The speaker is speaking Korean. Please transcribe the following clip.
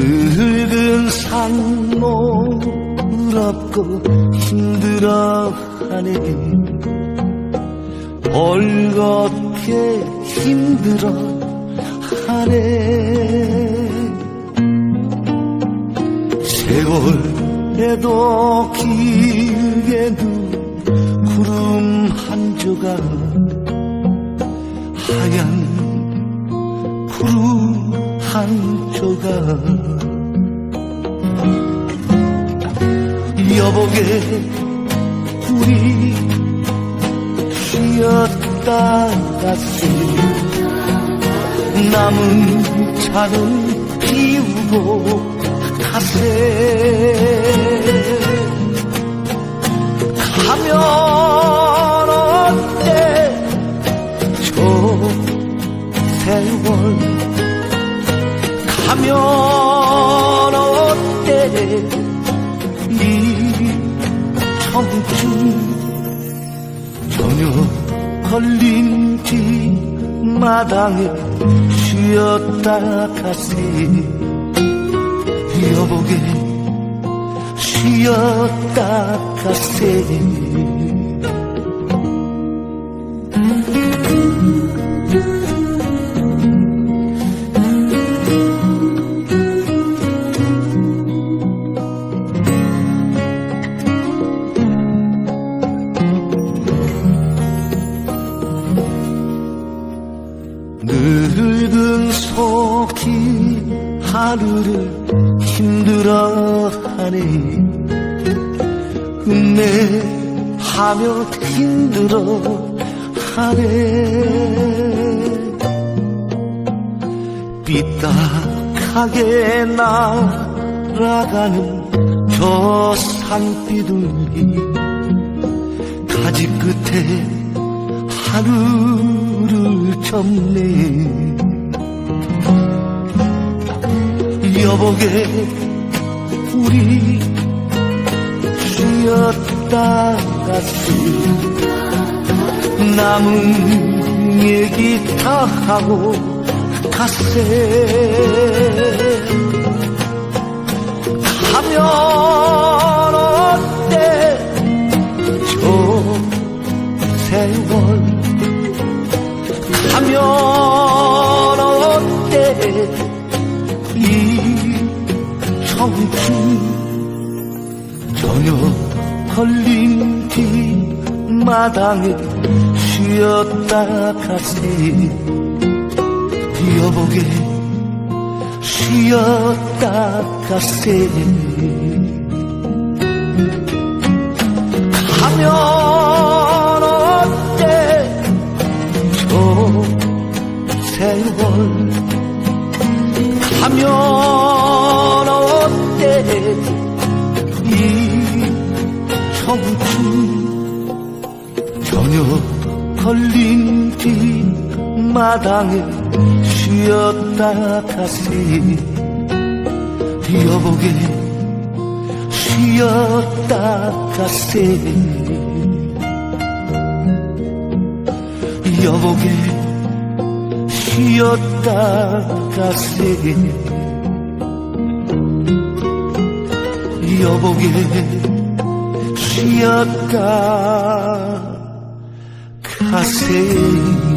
늙은 산모 부럽고 힘들어하네 벌겋게 힘들어하네. 세월에도 길게도 구름 한 조각 하얀 구름 한 조각 여보게 우리 쉬었다 갔으 남은 차는 비우고 가세. 가면 이 청춘 전혀 걸린 뒷마당에 쉬었다 가세 여보게 쉬었다 가세 속이 하루를 힘들어하네. 음매하며 힘들어하네. 삐딱하게 날아가는 저 산비둘기. 가지 끝에 하루를 접네 여보게 우리 쉬었다 갔지 남은 얘기 다 하고 갔세 전혀 걸린 뒷마당에 쉬었다 가세 여보게 쉬었다 가세 가면 어때? 저 세월. 가면 전혀 걸린 뒷마당에 쉬었다 가세 여보게 쉬었다 가세 여보게 쉬었다 가세 여보게 쉬었다 가세